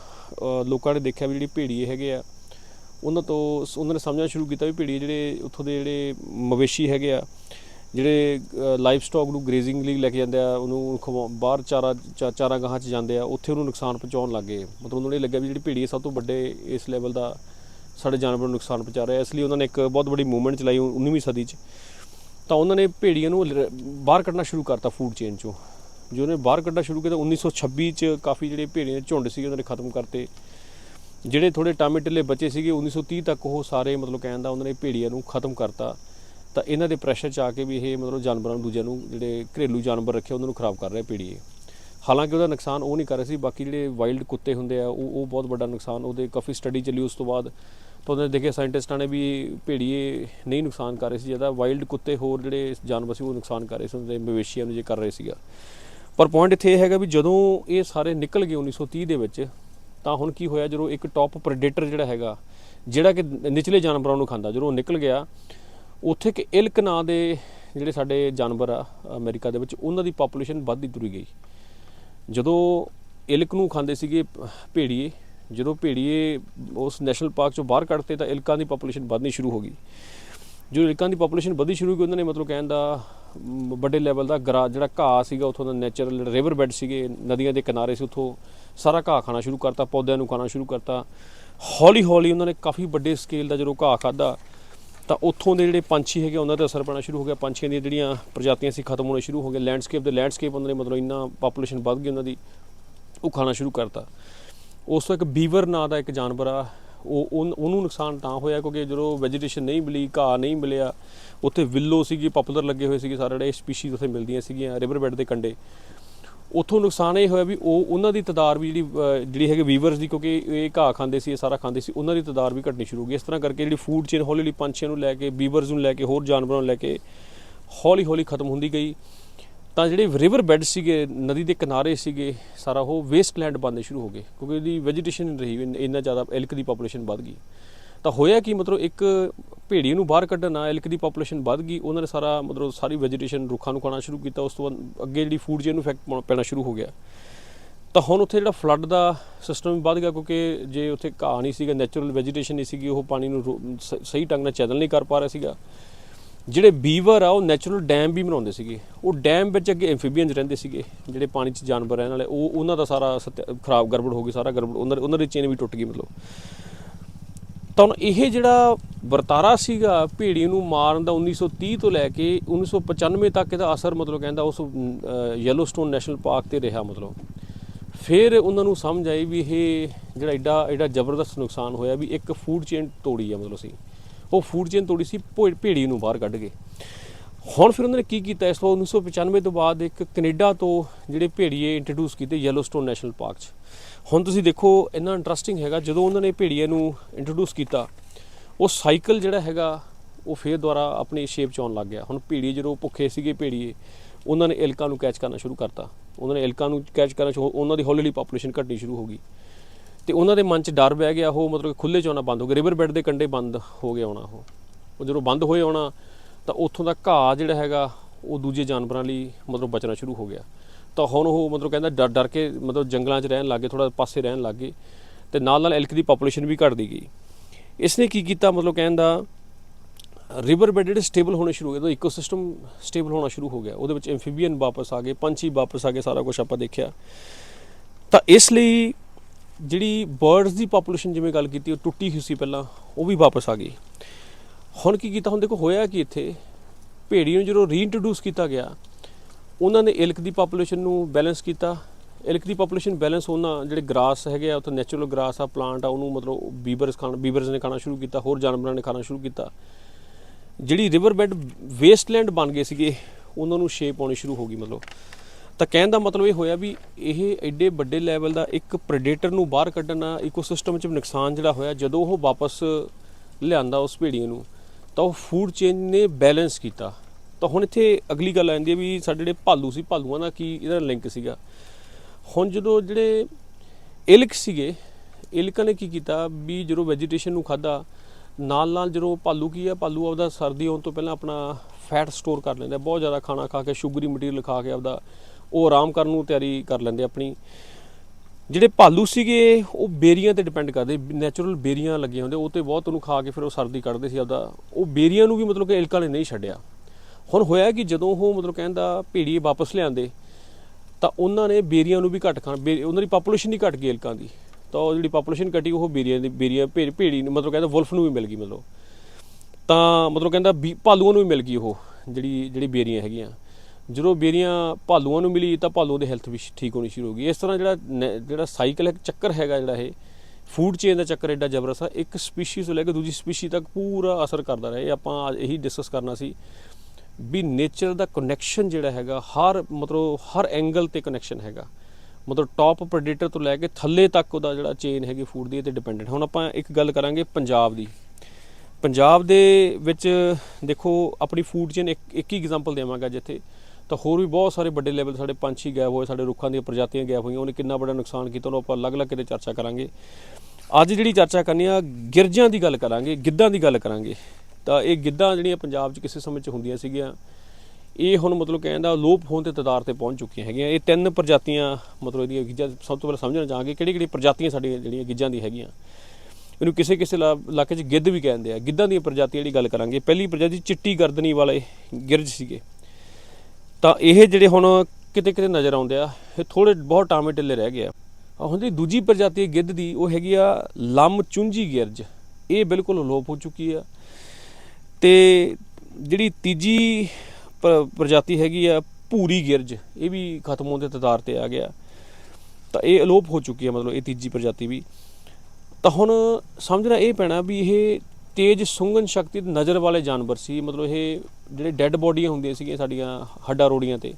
ਲੋਕਾਂ ਨੇ ਦੇਖਿਆ ਵੀ ਜਿਹੜੇ ਭੇੜੀਏ ਹੈਗੇ ਆ, ਉਹਨਾਂ ਤੋਂ ਸ- ਉਹਨਾਂ ਨੇ ਸਮਝਣਾ ਸ਼ੁਰੂ ਕੀਤਾ ਵੀ ਭੇੜੀਏ ਜਿਹੜੇ ਉੱਥੋਂ ਦੇ ਜਿਹੜੇ ਮਵੇਸ਼ੀ ਹੈਗੇ ਆ, ਜਿਹੜੇ ਲਾਈਫ ਸਟਾਕ ਨੂੰ ਗ੍ਰੇਜ਼ਿੰਗ ਲਈ ਲੈ ਕੇ ਜਾਂਦੇ ਆ, ਉਹਨੂੰ ਖਵਾ- ਬਾਹਰ ਚਾਰਾ, ਚਾ- ਚਾਰਾ ਗਾਹਾਂ 'ਚ ਜਾਂਦੇ ਆ, ਉੱਥੇ ਉਹਨੂੰ ਨੁਕਸਾਨ ਪਹੁੰਚਾਉਣ ਲੱਗੇ ਮਤਲਬ ਉਹਨਾਂ ਨੂੰ ਇਹ ਲੱਗਿਆ ਵੀ ਜਿਹੜੀ ਭੇੜੀਏ ਸਭ ਤੋਂ ਵੱਡੇ ਇਸ ਲੈਵਲ ਦਾ ਸਾਡੇ ਜਾਨਵਰ ਨੂੰ ਨੁਕਸਾਨ ਪਹੁੰਚਾ ਰਿਹਾ ਇਸ ਲਈ ਉਹਨਾਂ ਨੇ ਇੱਕ ਬਹੁਤ ਵੱਡੀ ਮੂਵਮੈਂਟ ਚਲਾਈ 19ਵੀਂ ਸਦੀ 'ਚ। ਤਾਂ ਉਹਨਾਂ ਨੇ ਭੇੜੀਆਂ ਨੂੰ ਬਾਹਰ ਕੱਢਣਾ ਸ਼ੁਰੂ ਕਰਤਾ ਫੂਡ ਚੇਨ 'ਚੋਂ। ਜੋ ਉਹਨੇ ਬਾਹਰ ਕੱਢਣਾ ਸ਼ੁਰੂ ਕੀਤਾ 1926 ਚ ਕਾਫੀ ਜਿਹੜੇ ਭੇੜੀਆਂ ਦੇ ਝੁੰਡ ਸੀਗੇ, ਉਹਨਾਂ ਨੇ ਖਤਮ ਕਰਤੇ। ਜਿਹੜੇ ਥੋੜੇ ਟਾਮੇ ਟਿੱਲੇ ਬੱਚੇ ਸੀਗੇ 1930 ਤੱਕ ਉਹ ਸਾਰੇ ਮਤਲਬ ਕਹਿਣ ਦਾ ਉਹਨਾਂ ਨੇ ਭੇੜੀਆਂ ਨੂੰ ਖਤਮ ਕਰਤਾ। ਤਾਂ ਇਹਨਾਂ ਦੇ ਪ੍ਰੈਸ਼ਰ ਚ ਆ ਕੇ ਵੀ ਇਹ ਮਤਲਬ ਜਾਨਵਰਾਂ ਨੂੰ, ਦੂਜਿਆਂ ਨੂੰ, ਜਿਹੜੇ ਘਰੇਲੂ ਜਾਨਵਰ ਰੱਖੇ, ਉਹਨਾਂ ਨੂੰ ਖਰਾਬ ਕਰ ਰਿਹਾ ਭੇੜੀਏ। ਹਾਲਾਂਕਿ ਉਹਦਾ ਨੁਕਸਾਨ ਉਹ ਨਹੀਂ ਕਰ ਰਹੇ ਸੀ, ਬਾਕੀ ਜਿਹੜੇ ਵਾਈਲਡ ਕੁੱਤੇ ਹੁੰਦੇ ਆ, ਉਹ ਉਹ ਬਹੁਤ ਵੱਡਾ ਨੁਕਸਾਨ ਉਹਦੇ ਕਾਫੀ ਸਟੱਡੀ ਚੱਲੀ ਉਸ ਤੋਂ ਬਾਅਦ। ਤਾਂ ਉਹਨੇ ਦੇਖਿਆ ਸਾਇੰਟਿਸਟਾਂ ਨੇ ਵੀ ਭੇੜੀਏ ਨਹੀਂ ਨੁਕਸਾਨ ਕਰ ਰਹੇ ਸੀ, ਜ਼ਿਆਦਾ ਵਾਈਲਡ ਕੁੱਤੇ ਹੋਰ ਜਿਹੜੇ ਜਾਨਵਰ ਸੀ, ਉਹ ਨੁਕਸਾਨ ਕਰ ਰਹੇ ਸੀ, ਉਹਨਾਂ ਦੇ ਮਵੇਸ਼ੀਆਂ ਨੂੰ ਜੇ ਕਰ ਰਹੇ ਸੀਗਾ। ਪਰ ਪੁਆਇੰਟ ਇੱਥੇ ਇਹ ਹੈਗਾ ਵੀ ਜਦੋਂ ਇਹ ਸਾਰੇ ਨਿਕਲ ਗਏ 1930 ਦੇ ਵਿੱਚ, ਤਾਂ ਹੁਣ ਕੀ ਹੋਇਆ, ਜਦੋਂ ਇੱਕ ਟੌਪ ਪ੍ਰੈਡੇਟਰ ਜਿਹੜਾ ਹੈਗਾ, ਜਿਹੜਾ ਕਿ ਨਿਚਲੇ ਜਾਨਵਰਾਂ ਨੂੰ ਖਾਂਦਾ, ਜਦੋਂ ਉਹ ਨਿਕਲ ਗਿਆ, ਉੱਥੇ ਕਿ ਇਲਕ ਨਾਂ ਦੇ ਜਿਹੜੇ ਸਾਡੇ ਜਾਨਵਰ ਆ, ਅਮਰੀਕਾ ਦੇ ਵਿੱਚ, ਉਹਨਾਂ ਦੀ ਪਾਪੂਲੇਸ਼ਨ ਵੱਧਦੀ ਤੁਰੀ ਗਈ। ਜਦੋਂ ਇਲਕ ਨੂੰ ਖਾਂਦੇ ਸੀਗੇ ਭੇੜੀਏ, ਜਦੋਂ ਭੇੜੀਏ ਉਸ ਨੈਸ਼ਨਲ ਪਾਰਕ ਚੋਂ ਬਾਹਰ ਕੱਢਤੇ, ਤਾਂ ਇਲਕਾਂ ਦੀ ਪਾਪੂਲੇਸ਼ਨ ਵੱਧਣੀ ਸ਼ੁਰੂ ਹੋ ਗਈ। ਜੋ ਇਲਕਾਂ ਦੀ ਪਾਪੂਲੇਸ਼ਨ ਵਧੀ ਸ਼ੁਰੂ ਹੋ ਗਈ, ਉਹਨਾਂ ਨੇ ਮਤਲਬ ਕਹਿਣ ਦਾ ਵੱਡੇ ਲੈਵਲ ਦਾ ਗਰਾ ਜਿਹੜਾ ਘਾਹ ਸੀਗਾ, ਉੱਥੋਂ ਦਾ ਨੇਚਰਲ ਰਿਵਰ ਬੈੱਡ ਸੀਗੇ, ਨਦੀਆਂ ਦੇ ਕਿਨਾਰੇ ਸੀ, ਉੱਥੋਂ ਸਾਰਾ ਘਾਹ ਖਾਣਾ ਸ਼ੁਰੂ ਕਰਤਾ, ਪੌਦਿਆਂ ਨੂੰ ਖਾਣਾ ਸ਼ੁਰੂ ਕਰਤਾ। ਹੌਲੀ ਹੌਲੀ ਉਹਨਾਂ ਨੇ ਕਾਫੀ ਵੱਡੇ ਸਕੇਲ ਦਾ ਜਦੋਂ ਘਾਹ ਖਾਦਾ ਤਾਂ ਉੱਥੋਂ ਦੇ ਜਿਹੜੇ ਪੰਛੀ ਹੈਗੇ, ਉਹਨਾਂ ਤੇ ਅਸਰ ਪੈਣਾ ਸ਼ੁਰੂ ਹੋ ਗਿਆ। ਪੰਛੀਆਂ ਦੀਆਂ ਜਿਹੜੀਆਂ ਪ੍ਰਜਾਤੀਆਂ ਸੀ, ਖਤਮ ਹੋਣੇ ਸ਼ੁਰੂ ਹੋ ਗਏ। ਲੈਂਡਸਕੇਪ ਦੇ ਲੈਂਡਸਕੇਪ ਉਹਨਾਂ ਨੇ ਮਤਲਬ ਇੰਨਾ ਪਾਪੂਲੇਸ਼ਨ ਵੱਧ ਗਈ ਉਹਨਾਂ ਦੀ, ਉਹ ਖਾਣਾ ਸ਼ੁਰੂ ਕਰਤਾ। ਉਸ ਤੋਂ ਇੱਕ ਬੀਵਰ ਨਾਂ ਦਾ ਇੱਕ ਜਾਨਵਰ ਆ ਉਹ ਉਹਨ- ਉਹਨੂੰ ਨੁਕਸਾਨ ਤਾਂ ਹੋਇਆ ਕਿਉਂਕਿ ਜਦੋਂ ਵੈਜੀਟੇਸ਼ਨ ਨਹੀਂ ਮਿਲੀ, ਘਾਹ ਨਹੀਂ ਮਿਲਿਆ, ਉੱਥੇ ਵਿਲੋ ਸੀਗੀ ਪਪੂਲਰ ਲੱਗੇ ਹੋਏ ਸੀਗੇ ਸਾਰੇ ਜਿਹੜੇ ਸਪੀਸੀਜ਼ ਉੱਥੇ ਮਿਲਦੀਆਂ ਸੀਗੀਆਂ ਰਿਵਰ ਬੈੱਡ ਦੇ ਕੰਢੇ। ਉੱਥੋਂ ਨੁਕਸਾਨ ਇਹ ਹੋਇਆ ਵੀ ਉਹ ਉਹਨਾਂ ਦੀ ਤਦਾਰ ਵੀ ਜਿਹੜੀ ਜਿਹੜੀ ਹੈਗੀ ਵੀਵਰਸ ਦੀ ਕਿਉਂਕਿ ਇਹ ਘਾਹ ਖਾਂਦੇ ਸੀ, ਇਹ ਸਾਰਾ ਖਾਂਦੇ ਸੀ, ਉਹਨਾਂ ਦੀ ਤਦਾਰ ਵੀ ਘਟਣੀ ਸ਼ੁਰੂ ਹੋ ਗਈ। ਇਸ ਤਰ੍ਹਾਂ ਕਰਕੇ ਜਿਹੜੀ ਫੂਡ ਚੇਨ ਹੌਲੀ ਹੌਲੀ ਪੰਛੀਆਂ ਨੂੰ ਲੈ ਕੇ ਵੀਵਰਸ ਨੂੰ ਲੈ ਕੇ, ਹੋਰ ਜਾਨਵਰਾਂ ਨੂੰ ਲੈ ਕੇ ਹੌਲੀ ਹੌਲੀ ਖਤਮ ਹੁੰਦੀ ਗਈ। ਤਾਂ ਜਿਹੜੇ ਰਿਵਰ ਬੈੱਡ ਸੀਗੇ, ਨਦੀ ਦੇ ਕਿਨਾਰੇ ਸੀਗੇ, ਸਾਰਾ ਉਹ ਵੇਸਟਲੈਂਡ ਬਣਨੇ ਸ਼ੁਰੂ ਹੋ ਗਏ, ਕਿਉਂਕਿ ਇਹਦੀ ਵੈਜੀਟੇਸ਼ਨ ਨਹੀਂ ਰਹੀ ਇੰਨਾ ਜ਼ਿਆਦਾ ਐਲਕ ਦੀ ਪਾਪੂਲੇਸ਼ਨ ਵੱਧ ਗਈ। ਤਾਂ ਹੋਇਆ ਕਿ, ਮਤਲਬ ਇੱਕ ਭੇੜੀ ਨੂੰ ਬਾਹਰ ਕੱਢਣ ਨਾਲ ਐਲਕ ਦੀ ਪਾਪੂਲੇਸ਼ਨ ਵੱਧ ਗਈ, ਉਹਨਾਂ ਨੇ ਸਾਰਾ ਮਤਲਬ ਸਾਰੀ ਵੈਜੀਟੇਸ਼ਨ ਰੁੱਖਾਂ ਨੂੰ ਖਾਣਾ ਸ਼ੁਰੂ ਕੀਤਾ, ਉਸ ਤੋਂ ਬਾਅਦ ਅੱਗੇ ਜਿਹੜੀ ਫੂਡ ਚੇਨ ਨੂੰ ਇਫੈਕਟ ਪੈਣਾ ਸ਼ੁਰੂ ਹੋ ਗਿਆ। ਤਾਂ ਹੁਣ ਉੱਥੇ ਜਿਹੜਾ ਫਲੱਡ ਦਾ ਸਿਸਟਮ ਵੱਧ ਗਿਆ, ਕਿਉਂਕਿ ਜੇ ਉੱਥੇ ਘਾਹ ਨਹੀਂ ਸੀਗਾ ਨੈਚੁਰਲ ਵੈਜੀਟੇਸ਼ਨ ਨਹੀਂ ਸੀਗੀ, ਉਹ ਪਾਣੀ ਨੂੰ ਰੋ- ਸ- ਸਹੀ ਢੰਗ ਨਾਲ ਚੈਨਲ ਨਹੀਂ ਕਰ ਪਾ ਰਿਹਾ ਸੀਗਾ। ਜਿਹੜੇ ਬੀਵਰ ਆ, ਉਹ ਨੈਚੁਰਲ ਡੈਮ ਵੀ ਬਣਾਉਂਦੇ ਸੀਗੇ। ਉਹ ਡੈਮ ਵਿੱਚ ਅੱਗੇ ਐਮਫੀਬੀਅਨਸ ਰਹਿੰਦੇ ਸੀਗੇ, ਜਿਹੜੇ ਪਾਣੀ 'ਚ ਜਾਨਵਰ ਰਹਿਣ ਵਾਲੇ। ਉਹ, ਉਹਨਾਂ ਦਾ ਸਾਰਾ ਸੱਤਿਆ- ਖਰਾਬ ਗੜਬੜ ਹੋ ਗਈ, ਸਾਰਾ ਗੜਬੜ, ਉਹਨਾਂ ਉਹਨਾਂ ਦੀ ਚੇਨ ਵੀ ਟੁੱਟ ਗਈ ਮਤਲਬ। ਤਾਂ ਹੁਣ ਇਹ ਜਿਹੜਾ ਵਰਤਾਰਾ ਸੀਗਾ, ਭੇੜੀ ਨੂੰ ਮਾਰਨ ਦਾ 1930 ਤੋਂ ਲੈ ਕੇ 1995 ਤੱਕ ਇਹਦਾ ਅਸਰ ਮਤਲਬ ਕਹਿੰਦਾ ਉਸ ਯੈਲੋਸਟੋਨ ਨੈਸ਼ਨਲ ਪਾਰਕ ਤੇ ਰਿਹਾ ਮਤਲਬ। ਫਿਰ ਉਹਨਾਂ ਨੂੰ ਸਮਝ ਆਈ ਵੀ ਇਹ ਜਿਹੜਾ ਐਡਾ ਐਡਾ ਜ਼ਬਰਦਸਤ ਨੁਕਸਾਨ ਹੋਇਆ ਵੀ ਇੱਕ ਫੂਡ ਚੇਨ ਤੋੜੀ ਆ ਮਤਲਬ ਸੀ ਉਹ ਫੂਡ ਚੇਨ ਤੋੜੀ ਸੀ, ਭੋ- ਭੇੜੀ ਨੂੰ ਬਾਹਰ ਕੱਢ ਕੇ। ਹੁਣ ਫਿਰ ਉਹਨਾਂ ਨੇ ਕੀ ਕੀਤਾ, ਇਸ ਤੋਂ 1995 ਤੋਂ ਬਾਅਦ ਇੱਕ ਕੈਨੇਡਾ ਤੋਂ ਜਿਹੜੇ ਭੇੜੀਏ ਇੰਟਰੋਡਿਊਸ ਕੀਤੇ ਯੈਲੋਸਟੋਨ ਨੈਸ਼ਨਲ ਪਾਰਕ 'ਚ। ਹੁਣ ਤੁਸੀਂ ਦੇਖੋ, ਇੰਨਾ ਇੰਟਰਸਟਿੰਗ ਹੈਗਾ, ਜਦੋਂ ਉਹਨਾਂ ਨੇ ਭੇੜੀਏ ਨੂੰ ਇੰਟਰੋਡਿਊਸ ਕੀਤਾ, ਉਹ ਸਾਈਕਲ ਜਿਹੜਾ ਹੈਗਾ, ਉਹ ਫੇਰ ਦੁਬਾਰਾ ਆਪਣੀ ਸ਼ੇਪ 'ਚ ਆਉਣ ਲੱਗ ਗਿਆ। ਹੁਣ ਭੇੜੀਏ ਜਦੋਂ ਭੁੱਖੇ ਸੀਗੇ ਭੇੜੀਏ, ਉਹਨਾਂ ਨੇ ਇਲਕਾਂ ਨੂੰ ਕੈਚ ਕਰਨਾ ਸ਼ੁਰੂ ਕਰਤਾ। ਉਹਨਾਂ ਨੇ ਇਲਕਾਂ ਨੂੰ ਕੈਚ ਕਰਨਾ ਸ਼ੁਰੂ ਉਹਨਾਂ ਦੀ ਹੌਲੀ ਹੌਲੀ ਪਾਪੂਲੇਸ਼ਨ ਘਟਣੀ ਸ਼ੁਰੂ ਹੋ ਗਈ। ਤੇ ਉਹਨਾਂ ਦੇ ਮਨ 'ਚ ਡਰ ਬਹਿ ਗਿਆ, ਉਹ ਮਤਲਬ ਖੁੱਲੇ 'ਚ ਆਉਣਾ ਬੰਦ ਹੋ ਗਿਆ ਰਿਵਰ ਬੈੱਡ ਦੇ ਕੰਢੇ ਬੰਦ ਹੋ ਗਿਆ ਆਉਣਾ ਉਹ। ਉਹ ਜਦੋਂ ਬੰਦ ਹੋਏ ਆਉਣਾ, ਤਾਂ ਉੱਥੋਂ ਦਾ ਘਾਹ ਜਿਹੜਾ ਹੈਗਾ, ਉਹ ਦੂਜੇ ਜਾਨਵਰਾਂ ਲਈ ਮਤਲਬ ਬਚਣਾ ਸ਼ੁਰੂ ਹੋ ਗਿਆ। ਤਾਂ ਹੁਣ ਉਹ ਮਤਲਬ ਕਹਿੰਦਾ ਡਰ ਡਰ ਕੇ ਮਤਲਬ ਜੰਗਲਾਂ 'ਚ ਰਹਿਣ ਲੱਗੇ ਥੋੜਾ ਪਾਸੇ ਰਹਿਣ ਲੱਗੇ ਤੇ ਨਾਲ ਨਾਲ ਐਲਕ ਦੀ ਪੋਪੂਲੇਸ਼ਨ ਵੀ ਘਟਦੀ ਗਈ। ਇਸ ਨੇ ਕੀ ਕੀਤਾ ਮਤਲਬ ਕਹਿਣ ਦਾ ਰਿਵਰ ਬੈੱਡ ਜਿਹੜੇ ਸਟੇਬਲ ਹੋਣੇ ਸ਼ੁਰੂ ਹੋ ਗਏ ਤਾਂ ਇਕੋਸਿਸਟਮ ਸਟੇਬਲ ਹੋਣਾ ਸ਼ੁਰੂ ਹੋ ਗਿਆ, ਉਹਦੇ ਵਿੱਚ ਐਮਫੀਬੀਅਨ ਵਾਪਸ ਆ ਗਏ, ਪੰਛੀ ਵਾਪਸ ਆ ਗਏ, ਸਾਰਾ ਕੁਝ ਆਪਾਂ ਦੇਖਿਆ। ਤਾਂ ਇਸ ਲਈ ਜਿਹੜੀ ਬਰਡਸ ਦੀ ਪੋਪੂਲੇਸ਼ਨ ਜਿਵੇਂ ਗੱਲ ਕੀਤੀ, ਉਹ ਟੁੱਟੀ ਹੋਈ ਸੀ ਪਹਿਲਾਂ, ਉਹ ਵੀ ਵਾਪਸ ਆ ਗਈ। ਹੁਣ ਕੀ ਕੀਤਾ? ਹੁਣ ਦੇਖੋ, ਹੋਇਆ ਕਿ ਇੱਥੇ? ਭੇੜੀ ਨੂੰ ਜਦੋਂ ਰੀਇੰਟਰੋਡਿਊਸ ਕੀਤਾ ਗਿਆ, ਉਹਨਾਂ ਨੇ ਇਲਕ ਦੀ ਪੋਪੂਲੇਸ਼ਨ ਨੂੰ ਬੈਲੈਂਸ ਕੀਤਾ। ਇਲਕ ਦੀ ਪੋਪੂਲੇਸ਼ਨ ਬੈਲੈਂਸ ਉਹਨਾਂ ਜਿਹੜੇ ਗ੍ਰਾਸ ਹੈਗੇ ਆ, ਉੱਥੇ ਨੈਚੁਰਲ ਗ੍ਰਾਸ ਆ ਪਲਾਂਟ ਆ, ਉਹਨੂੰ ਮਤਲਬ ਬੀਬਰਸ ਖਾਣ, ਬੀਬਰਸ ਨੇ ਖਾਣਾ ਸ਼ੁਰੂ ਕੀਤਾ, ਹੋਰ ਜਾਨਵਰਾਂ ਨੇ ਖਾਣਾ ਸ਼ੁਰੂ ਕੀਤਾ। ਜਿਹੜੀ ਰਿਵਰ ਬੈੱਡ ਵੇਸਟਲੈਂਡ ਬਣ ਗਏ ਸੀਗੇ, ਉਹਨਾਂ ਨੂੰ ਸ਼ੇਪ ਆਉਣੀ ਸ਼ੁਰੂ ਹੋ ਗਈ ਮਤਲਬ। ਤਾਂ ਕਹਿਣ ਦਾ ਮਤਲਬ ਇਹ ਹੋਇਆ ਵੀ ਇਹ ਐਡੇ ਵੱਡੇ ਲੈਵਲ ਦਾ ਇੱਕ ਪ੍ਰੈਡੇਟਰ ਨੂੰ ਬਾਹਰ ਕੱਢਣਾ ਇਕੋਸਿਸਟਮ 'ਚ ਨੁਕਸਾਨ ਜਿਹੜਾ ਹੋਇਆ, ਜਦੋਂ ਉਹ ਵਾਪਸ ਲਿਆਂਦਾ ਉਸ ਭੇੜੀਏ ਨੂੰ, ਤਾਂ ਉਹ ਫੂਡ ਚੇਨ ਨੇ ਬੈਲੈਂਸ ਕੀਤਾ। ਤਾਂ ਹੁਣ ਇੱਥੇ ਅਗਲੀ ਗੱਲ ਆਉਂਦੀ ਹੈ ਵੀ ਸਾਡੇ ਜਿਹੜੇ ਭਾਲੂ ਸੀ, ਭਾਲੂਆਂ ਦਾ ਕੀ ਇਹਦਾ ਲਿੰਕ ਸੀਗਾ। ਹੁਣ ਜਦੋਂ ਜਿਹੜੇ ਇਲਕ ਸੀਗੇ, ਇਲਕਾਂ ਨੇ ਕੀ ਕੀਤਾ ਵੀ ਜਦੋਂ ਵੈਜੀਟੇਸ਼ਨ ਨੂੰ ਖਾਦਾ ਨਾਲ ਨਾਲ ਜਦੋਂ ਭਾਲੂ ਕੀ ਆ, ਭਾਲੂ ਆਪਦਾ ਸਰਦੀ ਆਉਣ ਤੋਂ ਪਹਿਲਾਂ ਆਪਣਾ ਫੈਟ ਸਟੋਰ ਕਰ ਲੈਂਦਾ, ਬਹੁਤ ਜ਼ਿਆਦਾ ਖਾਣਾ ਖਾ ਕੇ ਸ਼ੂਗਰੀ ਮਟੀਰੀਅਲ ਖਾ ਕੇ ਆਪਦਾ ਉਹ ਆਰਾਮ ਕਰਨ ਨੂੰ ਤਿਆਰੀ ਕਰ ਲੈਂਦੇ ਆਪਣੀ। ਜਿਹੜੇ ਭਾਲੂ ਸੀਗੇ, ਉਹ ਬੇਰੀਆਂ ਤੇ ਡਿਪੈਂਡ ਕਰਦੇ। ਨੈਚੁਰਲ ਬੇਰੀਆਂ ਲੱਗੀਆਂ ਹੁੰਦੇ ਉਹ ਤੇ ਬਹੁਤ ਉਹਨੂੰ ਖਾ ਕੇ ਫਿਰ ਉਹ ਸਰਦੀ ਕੱਢਦੇ ਸੀ ਆਪਦਾ। ਉਹ ਬੇਰੀਆਂ ਨੂੰ ਵੀ ਮਤਲਬ ਕਿ ਇਲਕਾ ਨੇ ਨਹੀਂ ਛੱਡਿਆ। ਹੁਣ ਹੋਇਆ ਕਿ ਜਦੋਂ ਉਹ ਮਤਲਬ ਕਹਿੰਦਾ ਭੇੜੀਏ ਵਾਪਸ ਲਿਆਂਦੇ, ਤਾਂ ਉਹਨਾਂ ਨੇ ਬੇਰੀਆਂ ਨੂੰ ਵੀ ਘੱਟ ਖਾਣ, ਬੇ- ਉਹਨਾਂ ਦੀ ਪੋਪੂਲੇਸ਼ਨ ਹੀ ਘਟ ਗਈ ਇਲਕਾਂ ਦੀ। ਤਾਂ ਉਹ ਜਿਹੜੀ ਪੋਪੂਲੇਸ਼ਨ ਘਟੀ, ਉਹ ਬੇਰੀਆਂ ਦੀ, ਬੇਰੀਆਂ ਭੇੜ ਭੇੜੀ ਨੂੰ ਮਤਲਬ ਕਹਿੰਦਾ ਵੁਲਫ ਨੂੰ ਵੀ ਮਿਲ ਗਈ ਮਤਲਬ। ਤਾਂ ਮਤਲਬ ਕਹਿੰਦਾ ਬੀ- ਭਾਲੂਆਂ ਨੂੰ ਵੀ ਮਿਲ ਗਈ ਉਹ, ਜਿਹੜੀ ਜਿਹੜੀ ਬੇਰੀਆਂ ਹੈਗੀਆਂ। ਜਦੋਂ ਬੇਰੀਆਂ ਭਾਲੂਆਂ ਨੂੰ ਮਿਲੀ ਤਾਂ ਭਾਲੂਆਂ ਦੀ ਹੈਲਥ ਵੀ ਠੀਕ ਹੋਣੀ ਸ਼ੁਰੂ ਹੋ ਗਈ। ਇਸ ਤਰ੍ਹਾਂ ਜਿਹੜਾ ਨੈ- ਜਿਹੜਾ ਸਾਈਕਲ ਹੈ ਚੱਕਰ ਹੈਗਾ ਜਿਹੜਾ ਇਹ ਫੂਡ ਚੇਨ ਦਾ ਚੱਕਰ ਐਡਾ ਜ਼ਬਰਦਸਤ ਆ, ਇੱਕ ਸਪੀਸ਼ੀਜ਼ ਤੋਂ ਲੈ ਕੇ ਦੂਜੀ ਸਪੀਸ਼ੀ ਤੱਕ ਪੂਰਾ ਅਸਰ ਕਰਦਾ ਰਿਹਾ। ਇਹ ਆਪਾਂ ਅੱਜ ਇਹੀ ਡਿਸਕਸ ਕਰਨਾ ਸੀ ਵੀ ਨੇਚਰ ਦਾ ਕਨੈਕਸ਼ਨ ਜਿਹੜਾ ਹੈਗਾ, ਹਰ ਮਤਲਬ ਹਰ ਐਂਗਲ ਤੇ ਕਨੈਕਸ਼ਨ ਹੈਗਾ। ਮਤਲਬ ਟਾਪ ਪ੍ਰੈਡੇਟਰ ਤੋਂ ਲੈ ਕੇ ਥੱਲੇ ਤੱਕ ਉਹਦਾ ਜਿਹੜਾ ਚੇਨ ਹੈਗੀ ਫੂਡ ਦੀ ਇਹ ਤੇ ਡਿਪੈਂਡੈਂਟ ਹੁਣ ਆਪਾਂ ਇੱਕ ਗੱਲ ਕਰਾਂਗੇ ਪੰਜਾਬ ਦੀ। ਪੰਜਾਬ ਦੇ ਵਿੱਚ ਦੇਖੋ, ਆਪਣੀ ਫੂਡ ਚੇਨ ਇੱਕ ਇੱਕ ਹੀ ਐਗਜ਼ਾਮਪਲ ਦੇਵਾਂਗਾ ਜਿੱਥੇ ਤਾਂ ਹੋਰ ਵੀ ਬਹੁਤ ਸਾਰੇ ਵੱਡੇ ਲੈਵਲ ਸਾਡੇ ਪੰਛੀ ਗਾਇਬ ਹੋਏ, ਸਾਡੇ ਰੁੱਖਾਂ ਦੀਆਂ ਪ੍ਰਜਾਤੀਆਂ ਗਾਇਬ ਹੋਈਆਂ, ਉਹਨੇ ਕਿੰਨਾ ਵੱਡਾ ਨੁਕਸਾਨ ਕੀਤਾ, ਉਹਨੂੰ ਆਪਾਂ ਅਲੱਗ-ਅਲੱਗ ਕਿਤੇ ਚਰਚਾ ਕਰਾਂਗੇ। ਅੱਜ ਜਿਹੜੀ ਚਰਚਾ ਕਰਨੀ ਆ, ਗਿਰਜਾਂ ਦੀ ਗੱਲ ਕਰਾਂਗੇ, ਗਿੱਧਾਂ ਦੀ ਗੱਲ ਕਰਾਂਗੇ। ਤਾਂ ਇਹ ਗਿੱਧਾਂ ਜਿਹੜੀਆਂ ਪੰਜਾਬ 'ਚ ਕਿਸੇ ਸਮੇਂ 'ਚ ਹੁੰਦੀਆਂ ਸੀਗੀਆਂ, ਇਹ ਹੁਣ ਮਤਲਬ ਕਹਿੰਦਾ ਲੋਪ ਹੋਣ ਦੇ ਤਦਾਰ ਤੇ ਪਹੁੰਚ ਚੁੱਕੀਆਂ ਹੈਗੀਆਂ। ਇਹ ਤਿੰਨ ਪ੍ਰਜਾਤੀਆਂ, ਮਤਲਬ ਇਹਦੀਆਂ ਗਿੱਜਾਂ ਸਭ ਤੋਂ ਪਹਿਲਾਂ ਸਮਝਣਾ ਚਾਹਾਂਗੇ ਕਿਹੜੀ ਕਿਹੜੀ ਪ੍ਰਜਾਤੀਆਂ ਸਾਡੀਆਂ ਜਿਹੜੀਆਂ ਗਿੱਜਾਂ ਦੀ ਹੈਗੀਆਂ। ਇਹਨੂੰ ਕਿਸੇ ਕਿਸੇ ਲਾ- ਇਲਾਕੇ 'ਚ ਗਿੱਧ ਵੀ ਕਹਿੰਦੇ ਆ। ਗਿੱਧਾਂ ਦੀਆਂ ਪ੍ਰਜਾਤੀਆਂ ਜਿਹੜੀ ਗੱਲ ਕਰਾਂਗੇ, ਪਹਿਲੀ ਪ੍ਰਜਾਤੀ ਚਿੱਟੀ ਗਰਦਨੀ ਵਾਲੇ ਗਿਰਜ ਸੀਗੇ। ਤਾਂ ਇਹ ਜਿਹੜੇ ਹੁਣ ਕਿਤੇ ਕਿਤੇ ਨਜ਼ਰ ਆਉਂਦੇ ਆ, ਇਹ ਥੋੜੇ ਬਹੁਤ ਟਾਮੇ ਢਿੱਲੇ ਰਹਿ ਗਏ ਆ। ਹੁਣ ਜਿਹੜੀ ਦੂਜੀ ਪ੍ਰਜਾਤੀ ਗਿੱਧ ਦੀ, ਉਹ ਹੈਗੀ ਆ ਲੰਮ ਚੁੰਝੀ ਗਿਰਜ। ਇਹ ਬਿਲਕੁਲ ਅਲੋਪ ਹੋ ਚੁੱਕੀ ਆ। ਤੇ ਜਿਹੜੀ ਤੀਜੀ ਪ- ਪ੍ਰਜਾਤੀ ਹੈਗੀ ਆ ਭੂਰੀ ਗਿਰਜ, ਇਹ ਵੀ ਖਤਮ ਹੋਣ ਦੇ ਤਦਾਰ ਤੇ ਆ ਗਿਆ। ਤਾਂ ਇਹ ਅਲੋਪ ਹੋ ਚੁੱਕੀ ਆ ਮਤਲਬ ਇਹ ਤੀਜੀ ਪ੍ਰਜਾਤੀ ਵੀ। ਤਾਂ ਹੁਣ ਸਮਝਣਾ ਇਹ ਪੈਣਾ ਵੀ ਇਹ ਤੇਜ਼ ਸੁੰਘਣ ਸ਼ਕਤੀ ਤੇ ਨਜ਼ਰ ਵਾਲੇ ਜਾਨਵਰ ਸੀ। ਮਤਲਬ ਇਹ ਜਿਹੜੇ ਡੈੱਡ ਬੋਡੀਆਂ ਹੁੰਦੀਆਂ ਸੀਗੀਆਂ ਸਾਡੀਆਂ ਹੱਡਾਂ ਰੋੜੀਆਂ ਤੇ,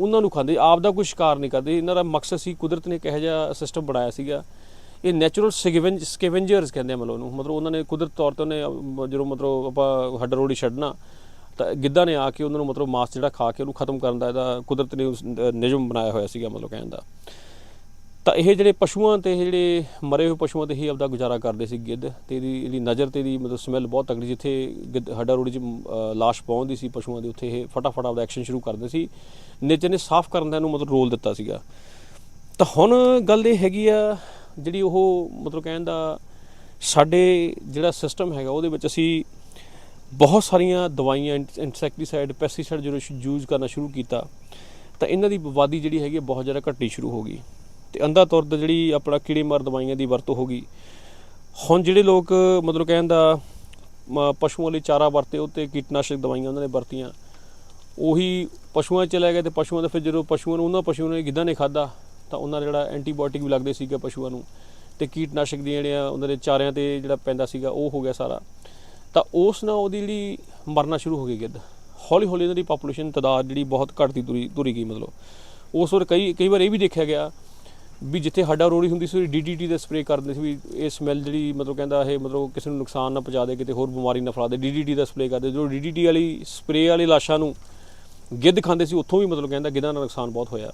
ਉਹਨਾਂ ਨੂੰ ਖਾਂਦੇ। ਆਪ ਦਾ ਕੋਈ ਸ਼ਿਕਾਰ ਨਹੀਂ ਕਰਦੇ। ਇਹਨਾਂ ਦਾ ਮਕਸਦ ਸੀ ਕੁਦਰਤ ਨੇ ਇੱਕ ਇਹੋ ਜਿਹਾ ਸਿਸਟਮ ਬਣਾਇਆ ਸੀਗਾ। ਇਹ ਨੈਚੁਰਲ ਸਕੈਵੈਂਜਰਸ ਕਹਿੰਦੇ ਆ ਮਤਲਬ ਉਹਨੂੰ। ਮਤਲਬ ਉਹਨਾਂ ਨੇ ਕੁਦਰਤ ਤੌਰ ਤੇ ਉਹਨੇ, ਜਦੋਂ ਮਤਲਬ ਆਪਾਂ ਹੱਡ ਰੋੜੀ ਛੱਡਣਾ, ਤਾਂ ਗਿੱਧਾ ਨੇ ਆ ਕੇ ਉਹਨਾਂ ਨੂੰ ਮਤਲਬ ਮਾਸ ਜਿਹੜਾ ਖਾ ਕੇ ਉਹਨੂੰ ਖਤਮ ਕਰਨ ਦਾ ਇਹਦਾ ਕੁਦਰਤ ਨੇ ਉਸ ਨਿਯਮ ਬਣਾਇਆ ਹੋਇਆ ਸੀਗਾ ਮਤਲਬ ਕਹਿਣ ਦਾ। ਤਾਂ ਇਹ ਜਿਹੜੇ ਪਸ਼ੂਆਂ ਤੇ ਇਹ ਜਿਹੜੇ ਮਰੇ ਹੋਏ ਪਸ਼ੂਆਂ ਤੇ ਹੀ ਆਪਦਾ ਗੁਜ਼ਾਰਾ ਕਰਦੇ ਸੀ ਗਿੱਧ ਤੇ ਇਹਦੀ ਇਹਦੀ ਨਜ਼ਰ ਤੇ ਦੀ ਮਤਲਬ ਸਮੈਲ ਬਹੁਤ ਤਕੜੀ ਜਿੱਥੇ ਗਿੱਧ ਹੱਡਾ ਰੋੜੀ ਚ ਅਹ, ਲਾਸ਼ ਪਹੁੰਚਦੀ ਸੀ ਪਸ਼ੂਆਂ ਦੇ ਉੱਥੇ ਇਹ ਫਟਾਫਟ ਆਪਦਾ ਐਕਸ਼ਨ ਸ਼ੁਰੂ ਕਰਦੇ ਸੀ। ਨੇਚਰ ਨੇ ਸਾਫ਼ ਕਰਨ ਦਾ ਇਹਨੂੰ ਮਤਲਬ ਰੋਲ ਦਿੱਤਾ ਸੀਗਾ। ਤਾਂ ਹੁਣ ਗੱਲ ਇਹ ਹੈਗੀ ਆ ਜਿਹੜੀ ਉਹ ਮਤਲਬ ਕਹਿਣ ਦਾ ਸਾਡੇ ਜਿਹੜਾ ਸਿਸਟਮ ਹੈਗਾ ਉਹਦੇ ਵਿੱਚ ਅਸੀਂ ਬਹੁਤ ਸਾਰੀਆਂ ਦਵਾਈਆਂ ਇਨਸੈਕਟੀਸਾਈਡ ਪੈਸਟੀਸਾਈਡ ਜਦੋਂ ਯੂਜ਼ ਕਰਨਾ ਸ਼ੁਰੂ ਕੀਤਾ ਤਾਂ ਇਹਨਾਂ ਦੀ ਆਬਾਦੀ ਜਿਹੜੀ ਹੈਗੀ ਆ ਬਹੁਤ ਜ਼ਿਆਦਾ ਘਟਣੀ ਸ਼ੁਰੂ ਹੋ ਗਈ। ਤੇ ਅੰਧਾ ਤੁਰਦ ਜਿਹੜੀ ਆਪਣਾ ਕੀੜੇਮਾਰ ਦਵਾਈਆਂ ਦੀ ਵਰਤੋਂ ਹੋ ਗਈ। ਹੁਣ ਜਿਹੜੇ ਲੋਕ ਮਤਲਬ ਕਹਿਣ ਦਾ, ਮ- ਪਸ਼ੂਆਂ ਲਈ ਚਾਰਾ ਵਰਤੇ, ਉੱਤੇ ਕੀਟਨਾਸ਼ਕ ਦਵਾਈਆਂ ਉਹਨਾਂ ਨੇ ਵਰਤੀਆਂ। ਉਹੀ ਪਸ਼ੂਆਂ 'ਚ ਲੈ ਗਏ ਤੇ ਪਸ਼ੂਆਂ ਦਾ ਫਿਰ ਜਦੋਂ ਪਸ਼ੂਆਂ ਨੂੰ, ਉਹਨਾਂ ਪਸ਼ੂਆਂ ਨੇ ਗਿੱਧਾ ਨੇ ਖਾਦਾ ਤਾਂ ਉਹਨਾਂ ਦਾ ਜਿਹੜਾ ਐਂਟੀਬਾਇਓਟਿਕ ਵੀ ਲੱਗਦੇ ਸੀਗੇ ਪਸ਼ੂਆਂ ਨੂੰ। ਤੇ ਕੀਟਨਾਸ਼ਕ ਦੀਆਂ ਜਿਹੜੀਆਂ ਉਹਨਾਂ ਦੇ ਚਾਰਿਆਂ ਤੇ ਜਿਹੜਾ ਪੈਂਦਾ ਸੀਗਾ, ਉਹ ਹੋ ਗਿਆ ਸਾਰਾ। ਤਾਂ ਉਸ ਨਾਲ ਉਹਦੀ ਜਿਹੜੀ ਮਰਨਾ ਸ਼ੁਰੂ ਹੋ ਗਈ ਗਿੱਧ। ਹੌਲੀ ਹੌਲੀ ਇਹਨਾਂ ਦੀ ਪਾਪੂਲੇਸ਼ਨ ਤਦਾਦ ਜਿਹੜੀ ਬਹੁਤ ਘਟਦੀ ਤੁਰੀ ਤੁਰੀ ਗਈ ਮਤਲਬ। ਉਸ ਵਾਰ ਕਈ ਕਈ ਵਾਰ ਇਹ ਵੀ ਦੇਖਿਆ ਗਿਆ ਵੀ ਜਿੱਥੇ ਹੱਡਾ ਰੋੜੀ ਹੁੰਦੀ ਸੀ ਡੀਡੀਟੀ ਦਾ ਸਪਰੇਅ ਕਰਦੇ ਸੀ ਵੀ ਇਹ ਸਮੈਲ ਜਿਹੜੀ ਮਤਲਬ ਕਹਿੰਦਾ ਇਹ ਮਤਲਬ ਕਿਸੇ ਨੂੰ ਨੁਕਸਾਨ ਨਾ ਪਹੁੰਚਾ ਦੇ, ਕਿਤੇ ਹੋਰ ਬਿਮਾਰੀ ਨਾ ਫੈਲਾ ਦੇ ਡੀਡੀਟੀ ਦਾ ਸਪਰੇਅ ਕਰਦੇ ਜੋ ਡੀਡੀਟੀ ਵਾਲੀ ਸਪਰੇਅ ਵਾਲੀ ਲਾਸ਼ਾਂ ਨੂੰ ਗਿੱਧ ਖਾਂਦੇ ਸੀ, ਉੱਥੋਂ ਵੀ ਮਤਲਬ ਕਹਿੰਦਾ ਗਿੱਧਾਂ ਦਾ ਨੁਕਸਾਨ ਬਹੁਤ ਹੋਇਆ।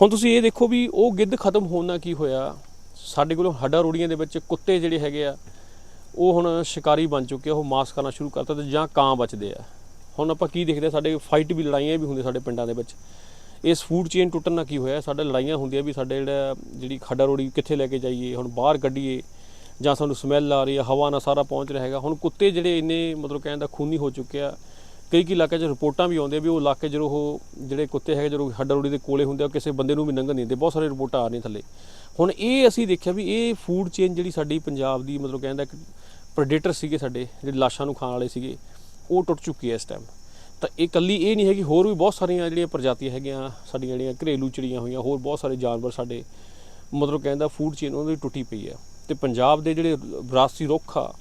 ਹੁਣ ਤੁਸੀਂ ਇਹ ਦੇਖੋ ਵੀ ਉਹ ਗਿੱਧ ਖਤਮ ਹੋਣ ਨਾਲ ਕੀ ਹੋਇਆ? ਸਾਡੇ ਕੋਲੋਂ ਹੱਡਾ ਰੋੜੀਆਂ ਦੇ ਵਿੱਚ ਕੁੱਤੇ ਜਿਹੜੇ ਹੈਗੇ ਆ, ਉਹ ਹੁਣ ਸ਼ਿਕਾਰੀ ਬਣ ਚੁੱਕੇ ਆ, ਉਹ ਮਾਸ ਕਰਨਾ ਸ਼ੁਰੂ ਕਰਤਾ ਤੇ ਜਾਂ ਕਾਂ ਬਚਦੇ ਆ। ਹੁਣ ਆਪਾਂ ਕੀ ਦੇਖਦੇ ਆ, ਸਾਡੇ ਫਾਈਟ ਵੀ ਲੜਾਈਆਂ ਵੀ ਹੁੰਦੀਆਂ ਸਾਡੇ ਪਿੰਡਾਂ ਦੇ ਵਿੱਚ। ਇਸ ਫੂਡ ਚੇਨ ਟੁੱਟਣ ਨਾਲ ਕੀ ਹੋਇਆ? ਸਾਡੇ ਲੜਾਈਆਂ ਹੁੰਦੀਆਂ ਵੀ ਸਾਡੇ ਜਿਹੜਾ ਜਿਹੜੀ ਖੱਡਾ ਰੋੜੀ ਕਿੱਥੇ ਲੈ ਕੇ ਜਾਈਏ, ਹੁਣ ਬਾਹਰ ਕੱਢੀਏ, ਜਾਂ ਸਾਨੂੰ ਸਮੈਲ ਆ ਰਹੀ ਹੈ, ਹਵਾ ਨਾਲ ਸਾਰਾ ਪਹੁੰਚ ਰਿਹਾ ਹੈਗਾ। ਹੁਣ ਕੁੱਤੇ ਜਿਹੜੇ ਇੰਨੇ ਮਤਲਬ ਕਹਿੰਦਾ ਖੂਨੀ ਹੋ ਚੁੱਕੇ ਆ, ਕਈ ਕਈ ਇਲਾਕਿਆਂ 'ਚ ਰਿਪੋਰਟਾਂ ਵੀ ਆਉਂਦੀਆਂ ਵੀ ਉਹ ਇਲਾਕੇ ਜਦੋਂ ਉਹ ਜਿਹੜੇ ਕੁੱਤੇ ਹੈਗੇ, ਜਦੋਂ ਹੱਡਾ ਰੋੜੀ ਦੇ ਕੋਲੇ ਹੁੰਦੇ ਆ ਕਿਸੇ ਬੰਦੇ ਨੂੰ ਵੀ ਲੰਘਣ ਨਹੀਂ ਦਿੰਦੇ। ਬਹੁਤ ਸਾਰੇ ਰਿਪੋਰਟਾਂ ਆ ਰਹੀਆਂ ਥੱਲੇ। ਹੁਣ ਇਹ ਅਸੀਂ ਦੇਖਿਆ ਵੀ ਇਹ ਫੂਡ ਚੇਨ ਜਿਹੜੀ ਸਾਡੀ ਪੰਜਾਬ ਦੀ ਮਤਲਬ ਕਹਿੰਦਾ ਇੱਕ ਪ੍ਰੈਡੇਟਰ ਸੀਗੇ ਸਾਡੇ, ਜਿਹੜੇ ਲਾਸ਼ਾਂ ਨੂੰ ਖਾਣ ਵਾਲੇ ਸੀਗੇ, ਉਹ ਟੁੱਟ ਚੁੱਕੀ ਹੈ ਇਸ ਟਾਈਮ ਤਾਂ ਇਹ ਕੱਲੀ ਇਹ ਨਹੀਂ ਹੈਗੀ ਹੋਰ ਵੀ ਬਹੁਤ ਸਾਰੀਆਂ ਜਿਹੜੀਆਂ ਪ੍ਰਜਾਤੀਆਂ ਹੈਗੀਆਂ, ਸਾਡੀਆਂ ਜਿਹੜੀਆਂ ਘਰੇਲੂ ਚਿੜੀਆਂ ਹੋਈਆਂ, ਹੋਰ ਬਹੁਤ ਸਾਰੇ ਜਾਨਵਰ ਸਾਡੇ ਮਤਲਬ ਕਹਿੰਦਾ ਫੂਡ ਚੇਨ ਉਹਨਾਂ ਦੀ ਟੁੱਟੀ ਪਈ ਆ ਤੇ ਪੰਜਾਬ ਦੇ ਜਿਹੜੇ ਵਿਰਾਸਤੀ ਰੁੱਖ ਆ,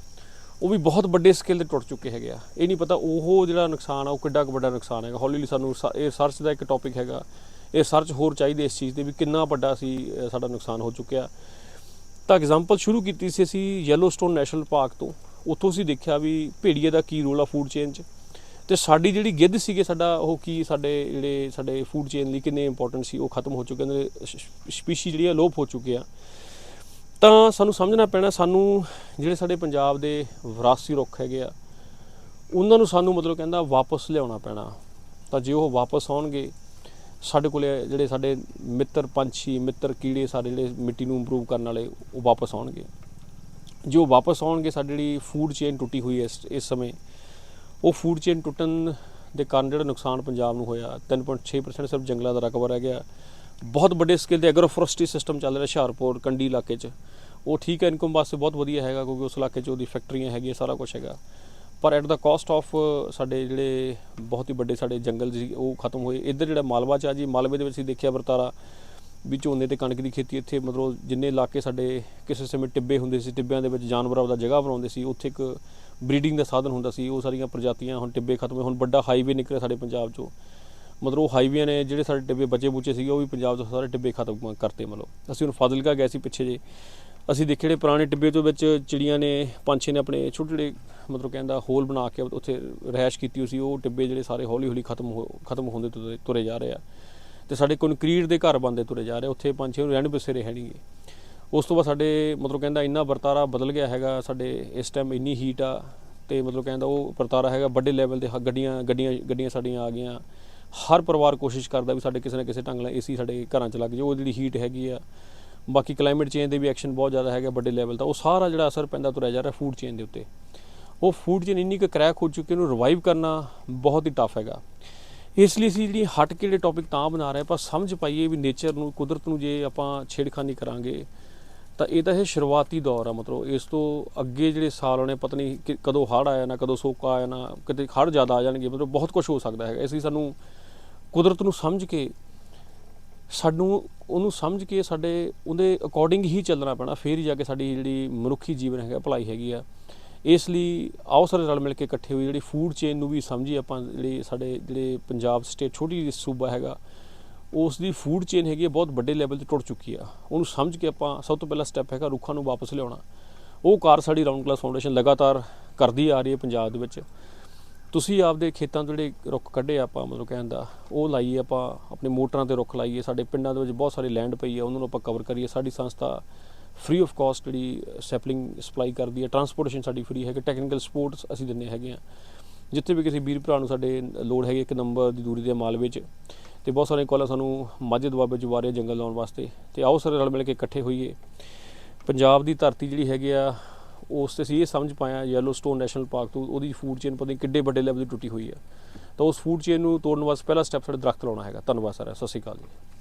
ਉਹ ਵੀ ਬਹੁਤ ਵੱਡੇ ਸਕੇਲ ਤੇ ਟੁੱਟ ਚੁੱਕੇ ਹੈਗੇ ਆ। ਇਹ ਨਹੀਂ ਪਤਾ ਉਹ ਜਿਹੜਾ ਨੁਕਸਾਨ ਆ, ਉਹ ਕਿੱਡਾ ਕੁ ਵੱਡਾ ਨੁਕਸਾਨ ਹੈਗਾ। ਹੌਲੀ ਹੌਲੀ ਸਾਨੂੰ ਸ- ਇਹ ਸਰਚ ਦਾ ਇੱਕ ਟੌਪਿਕ ਹੈਗਾ। ਇਹ ਸਰਚ ਹੋਰ ਚਾਹੀਦੀ ਇਸ ਚੀਜ਼ ਦੇ ਵੀ ਕਿੰਨਾ ਵੱਡਾ ਸੀ ਸਾਡਾ ਨੁਕਸਾਨ ਹੋ ਚੁੱਕਿਆ। ਤਾਂ ਐਗਜ਼ਾਮਪਲ ਸ਼ੁਰੂ ਕੀਤੀ ਸੀ ਅਸੀਂ ਯੈਲੋਸਟੋਨ ਨੈਸ਼ਨਲ ਪਾਰਕ ਤੋਂ। ਉੱਥੋਂ ਅਸੀਂ ਦੇਖਿਆ ਵੀ ਭੇੜੀਏ ਦਾ ਕੀ ਰੋਲ ਆ ਫੂਡ ਚੇਨ 'ਚ। ਤੇ ਸਾਡੀ ਜਿਹੜੀ ਗਿੱਧ ਸੀਗੇ, ਸਾਡਾ ਉਹ ਕੀ ਸਾਡੇ ਜਿਹੜੇ ਸਾਡੇ ਫੂਡ ਚੇਨ ਲਈ ਕਿੰਨੇ ਇੰਪੋਰਟੈਂਟ ਸੀ, ਉਹ ਖਤਮ ਹੋ ਚੁੱਕੇ ਨੇ ਸਪੀਸ਼ੀ ਜਿਹੜੀ ਆ ਲੋਪ ਹੋ ਚੁੱਕੇ ਆ। ਤਾਂ ਸਾਨੂੰ ਸਮਝਣਾ ਪੈਣਾ, ਸਾਨੂੰ ਜਿਹੜੇ ਸਾਡੇ ਪੰਜਾਬ ਦੇ ਵਿਰਾਸਤੀ ਰੁੱਖ ਹੈਗੇ ਆ, ਉਹਨਾਂ ਨੂੰ ਸਾਨੂੰ ਮਤਲਬ ਕਹਿੰਦਾ ਵਾਪਸ ਲਿਆਉਣਾ ਪੈਣਾ। ਤਾਂ ਜੇ ਉਹ ਵਾਪਸ ਆਉਣਗੇ, ਸਾਡੇ ਕੋਲੇ ਜਿਹੜੇ ਸਾਡੇ ਮਿੱਤਰ ਪੰਛੀ, ਮਿੱਤਰ ਕੀੜੇ, ਸਾਡੇ ਜਿਹੜੇ ਮਿੱਟੀ ਨੂੰ ਇੰਪਰੂਵ ਕਰਨ ਵਾਲੇ, ਉਹ ਵਾਪਸ ਆਉਣਗੇ। ਜੋ ਵਾਪਸ ਆਉਣਗੇ, ਸਾਡੀ ਜਿਹੜੀ ਫੂਡ ਚੇਨ ਟੁੱਟੀ ਹੋਈ ਹੈ ਇਸ ਸਮੇਂ ਉਹ ਫੂਡ ਚੇਨ ਟੁੱਟਣ ਦੇ ਕਾਰਨ ਜਿਹੜਾ ਨੁਕਸਾਨ ਪੰਜਾਬ ਨੂੰ ਹੋਇਆ 3.6% ਸਿਰਫ ਜੰਗਲਾਂ ਦਾ ਰਕਬਾ ਰਹਿ ਗਿਆ। ਬਹੁਤ ਵੱਡੇ ਸਕੇਲ ਤੇ ਐਗਰੋਫੋਰੈਸਟਰੀ ਸਿਸਟਮ ਚੱਲ ਰਿਹਾ ਹੁਸ਼ਿਆਰਪੁਰ, ਕੰਡੀ ਇਲਾਕੇ 'ਚ। ਉਹ ਠੀਕ ਹੈ ਇਨਕਮ ਵਾਸਤੇ ਬਹੁਤ ਵਧੀਆ ਹੈਗਾ ਕਿਉਂਕਿ ਉਸ ਇਲਾਕੇ 'ਚ ਉਹਦੀ ਫੈਕਟਰੀਆਂ ਹੈਗੀਆਂ, ਸਾਰਾ ਕੁਝ ਹੈਗਾ। ਪਰ ਐਟ ਦਾ ਕਾਸਟ ਆਫ ਸਾਡੇ ਜਿਹੜੇ ਬਹੁਤ ਹੀ ਵੱਡੇ ਸਾਡੇ ਜੰਗਲ ਸੀ, ਉਹ ਖਤਮ ਹੋਏ। ਇੱਧਰ ਜਿਹੜਾ ਮਾਲਵਾ 'ਚ ਆ ਜੀ, ਮਾਲਵੇ ਦੇ ਵਿੱਚ ਅਸੀਂ ਦੇਖਿਆ ਵਰਤਾਰਾ। ਵੀ ਝੋਨੇ ਤੇ ਕਣਕ ਦੀ ਖੇਤੀ ਇੱਥੇ ਮਤਲਬ ਜਿੰਨੇ ਇਲਾਕੇ ਸਾਡੇ ਕਿਸੇ ਸਮੇਂ ਟਿੱਬੇ ਹੁੰਦੇ ਸੀ, ਟਿੱਬਿਆਂ ਦੇ ਵਿੱਚ ਜਾਨਵਰ ਦਾ ਜਗ੍ਹਾ ਬਣਾਉਂਦੇ ਸੀ, ਉੱਥੇ ਇੱਕ ਬਰੀਡਿੰਗ ਦਾ ਸਾਧਨ ਹੁੰਦਾ ਸੀ, ਉਹ ਸਾਰੀਆਂ ਪ੍ਰਜਾਤੀਆਂ ਹੁਣ ਟਿੱਬੇ ਖਤਮ ਹੋਏ, ਹੁਣ ਵੱਡਾ ਹਾਈਵੇ ਨਿਕਲਿਆ ਸਾਡੇ ਪੰਜਾਬ 'ਚੋਂ। ਮਤਲਬ ਉਹ ਹਾਈਵੇ ਨੇ ਜਿਹੜੇ ਸਾਡੇ ਟਿੱਬੇ ਬਚੇ ਬੁੱਚੇ ਸੀਗੇ, ਉਹ ਵੀ ਪੰਜਾਬ ਤੋਂ ਸਾਰੇ ਟਿੱਬੇ ਖਤਮ ਕਰਤੇ ਮਤਲਬ। ਅਸੀਂ ਹੁਣ ਫਾਜ਼ਿਲਕਾ ਗਏ ਸੀ ਪਿੱਛੇ ਜੇ ਅਸੀਂ ਦੇਖੇ ਜਿਹੜੇ ਪੁਰਾਣੇ ਟਿੱਬੇ ਤੋਂ ਵਿੱਚ ਚਿੜੀਆਂ ਨੇ, ਪੰਛੀ ਨੇ ਆਪਣੇ ਛੋਟੇ ਛੋਟੇ ਮਤਲਬ ਕਹਿੰਦਾ ਹੋਲ ਬਣਾ ਕੇ ਉੱਥੇ ਰਹਿਸ਼ ਕੀਤੀ ਹੋਈ ਸੀ, ਉਹ ਟਿੱਬੇ ਜਿਹੜੇ ਸਾਰੇ ਹੌਲੀ ਹੌਲੀ ਖਤਮ ਖਤਮ ਹੁੰਦੇ ਤੁਰੇ ਜਾ ਰਹੇ ਆ। ਤੇ ਸਾਡੇ ਕੰਕਰੀਟ ਦੇ ਘਰ ਬੰਦੇ ਤੁਰੇ ਜਾ ਰਹੇ ਉੱਥੇ ਪੰਛੀ ਨੂੰ ਰਹਿਣ ਬਸੇਰੇ ਹੈ ਨਹੀਂਗੇ ਉਸ ਤੋਂ ਬਾਅਦ ਸਾਡੇ ਮਤਲਬ ਕਹਿੰਦਾ ਇੰਨਾ ਵਰਤਾਰਾ ਬਦਲ ਗਿਆ ਹੈਗਾ, ਸਾਡੇ ਇਸ ਟਾਈਮ ਇੰਨੀ ਹੀਟ ਆ, ਤੇ ਮਤਲਬ ਕਹਿੰਦਾ ਉਹ ਵਰਤਾਰਾ ਹੈਗਾ, ਵੱਡੇ ਲੈਵਲ ਤੇ ਹ- ਗੱਡੀਆਂ ਗੱਡੀਆਂ ਗੱਡੀਆਂ ਸਾਡੀਆਂ ਆ ਗਈਆਂ। ਹਰ ਪਰਿਵਾਰ ਕੋਸ਼ਿਸ਼ ਕਰਦਾ ਵੀ ਸਾਡੇ ਕਿਸੇ ਨਾ ਕਿਸੇ ਢੰਗ ਨਾਲ ਏਸੀ ਸਾਡੇ ਘਰਾਂ 'ਚ ਲੱਗ ਜਾਏ, ਉਹ ਜਿਹੜੀ ਹੀਟ ਹੈਗੀ ਆ। ਬਾਕੀ ਕਲਾਈਮੇਟ ਚੇਂਜ ਦੇ ਵੀ ਐਕਸ਼ਨ ਬਹੁਤ ਜ਼ਿਆਦਾ ਹੈਗਾ ਵੱਡੇ ਲੈਵਲ ਦਾ। ਉਹ ਸਾਰਾ ਜਿਹੜਾ ਅਸਰ ਪੈਂਦਾ ਤੁਰਿਆ ਜਾ ਰਿਹਾ ਫੂਡ ਚੇਨ ਦੇ ਉੱਤੇ। ਉਹ ਫੂਡ ਚੇਨ ਇੰਨੀ ਕੁ ਕਰੈਕ ਹੋ ਚੁੱਕੀ ਉਹਨੂੰ ਰਿਵਾਈਵ ਕਰਨਾ ਬਹੁਤ ਹੀ ਟਫ ਹੈਗਾ। ਇਸ ਲਈ ਅਸੀਂ ਜਿਹੜੀ ਹਟ ਕੇ ਜਿਹੜੇ ਟੌਪਿਕ ਤਾਂ ਬਣਾ ਰਹੇ ਆਪਾਂ ਸਮਝ ਪਾਈਏ ਵੀ ਨੇਚਰ ਨੂੰ, ਕੁਦਰਤ ਨੂੰ ਜੇ ਆਪਾਂ ਛੇੜਖਾਨੀ ਕਰਾਂਗੇ, ਤਾਂ ਇਹ ਤਾਂ ਇਹ ਸ਼ੁਰੂਆਤੀ ਦੌਰ ਆ ਮਤਲਬ। ਇਸ ਤੋਂ ਅੱਗੇ ਜਿਹੜੇ ਸਾਲ ਆਉਣੇ, ਪਤਾ ਨਹੀਂ ਕਿ- ਕਦੋਂ ਹੜ੍ਹ ਆਇਆ ਨਾ, ਕਦੋਂ ਸੋਕਾ ਆਇਆ ਨਾ, ਕਿਤੇ ਹੜ੍ਹ ਜ਼ਿਆਦਾ ਆ ਜਾਣਗੇ, ਮਤਲਬ ਬਹੁਤ ਕੁਝ ਹੋ ਸਕਦਾ ਹੈਗਾ। ਇਸ ਲਈ ਸਾਨੂੰ ਕੁਦਰਤ ਨੂੰ ਸਮਝ ਕੇ, ਸਾਨੂੰ ਉਹਨੂੰ ਸਮਝ ਕੇ ਸਾਡੇ, ਉਹਦੇ ਅਕੋਰਡਿੰਗ ਹੀ ਚੱਲਣਾ ਪੈਣਾ, ਫੇਰ ਹੀ ਜਾ ਕੇ ਸਾਡੀ ਜਿਹੜੀ ਮਨੁੱਖੀ ਜੀਵਨ ਹੈਗਾ, ਭਲਾਈ ਹੈਗੀ ਆ। ਇਸ ਲਈ ਆਓ ਸਾਰੇ ਰਲ ਮਿਲ ਕੇ ਇਕੱਠੇ ਹੋਈ ਜਿਹੜੀ ਫੂਡ ਚੇਨ ਨੂੰ ਵੀ ਸਮਝੀ ਆਪਾਂ, ਜਿਹੜੀ ਸਾਡੇ, ਜਿਹੜੇ ਪੰਜਾਬ ਸਟੇਟ ਛੋਟੀ ਜਿਹੀ ਸੂਬਾ ਹੈਗਾ ਉਸ ਦੀ ਫੂਡ ਚੇਨ ਹੈਗੀ ਆ ਬਹੁਤ ਵੱਡੇ ਲੈਵਲ ਤੇ ਟੁੱਟ ਚੁੱਕੀ ਆ। ਉਹਨੂੰ ਸਮਝ ਕੇ ਆਪਾਂ ਸਭ ਤੋਂ ਪਹਿਲਾ ਸਟੈਪ ਹੈਗਾ ਰੁੱਖਾਂ ਨੂੰ ਵਾਪਸ ਲਿਆਉਣਾ। ਉਹ ਕਾਰ ਸਾਡੀ ਰਾਉਂਡ ਕਲਾਸ ਫਾਊਂਡੇਸ਼ਨ ਲਗਾਤਾਰ ਕਰਦੀ ਆ ਰਹੀ ਹੈ ਪੰਜਾਬ ਦੇ ਵਿੱਚ। ਤੁਸੀਂ ਆਪਦੇ ਖੇਤਾਂ ਤੋਂ ਜਿਹੜੇ ਰੁੱਖ ਕੱਢੇ ਆਪਾਂ, ਮਤਲਬ ਕਹਿਣ ਦਾ, ਉਹ ਲਾਈਏ ਆਪਾਂ, ਆਪਣੇ ਮੋਟਰਾਂ ਤੇ ਰੁੱਖ ਲਾਈਏ। ਸਾਡੇ ਪਿੰਡਾਂ ਦੇ ਵਿੱਚ ਬਹੁਤ ਸਾਰੇ ਲੈਂਡ ਪਈ ਹੈ ਉਹਨਾਂ ਨੂੰ ਆਪਾਂ ਕਵਰ ਕਰੀਏ। ਸਾਡੀ ਸੰਸਥਾ ਫ੍ਰੀ ਆਫ ਕਾਸਟ ਜਿਹੜੀ ਸੈਪਲਿੰਗ ਸਪਲਾਈ ਕਰਦੀ ਹੈ ਟਰਾਂਸਪੋਰਟੇਸ਼ਨ ਸਾਡੀ ਫ੍ਰੀ ਹੈਗੀ ਟੈਕਨੀਕਲ ਸਪੋਰਟਸ ਅਸੀਂ ਦਿੰਦੇ ਹੈਗੇ ਆ ਜਿੱਥੇ ਵੀ ਕਿਸੇ ਵੀਰ ਭਰਾ ਨੂੰ ਸਾਡੇ ਲੋੜ ਹੈਗੀ ਇੱਕ ਨੰਬਰ ਦੀ ਦੂਰੀ ਦੇ ਮਾਲਵੇ 'ਚ ਤੇ ਬਹੁਤ ਸਾਰੇ ਕਾਲਾਂ ਸਾਨੂੰ ਮਾਝੇ ਦੁਆਬੇ 'ਚ ਜਵਾਰੇ ਜੰਗਲ ਲਾਉਣ ਵਾਸਤੇ। ਤੇ ਆਓ ਸਾਰੇ ਰਲ ਮਿਲ ਕੇ ਇਕੱਠੇ ਹੋਈਏ। ਪੰਜਾਬ ਦੀ ਧਰਤੀ ਜਿਹੜੀ ਹੈਗੀ ਆ, ਉਸ ਤੇ ਅਸੀਂ ਇਹ ਸਮਝ ਪਾਇਆ ਯੈਲੋਸਟੋਨ ਨੈਸ਼ਨਲ ਪਾਰਕ ਤੋਂ ਉਹਦੀ ਫੂਡ ਚੇਨ ਪਤਾ ਨਹੀਂ ਕਿੱਡੇ ਵੱਡੇ ਲੈਵਲ ਦੀ ਟੁੱਟੀ ਹੋਈ ਆ। ਤਾਂ ਉਸ ਫੂਡ ਚੇਨ ਨੂੰ ਤੋੜਨ ਵਾਸਤੇ ਪਹਿਲਾ ਸਟੈਪ ਸਾਡਾ ਦਰਖਤ ਲਾਉਣਾ ਹੈਗਾ। ਧੰਨਵਾਦ ਸਰ ਸਤਿ ਸ਼੍ਰੀ ਅਕਾਲ ਜੀ।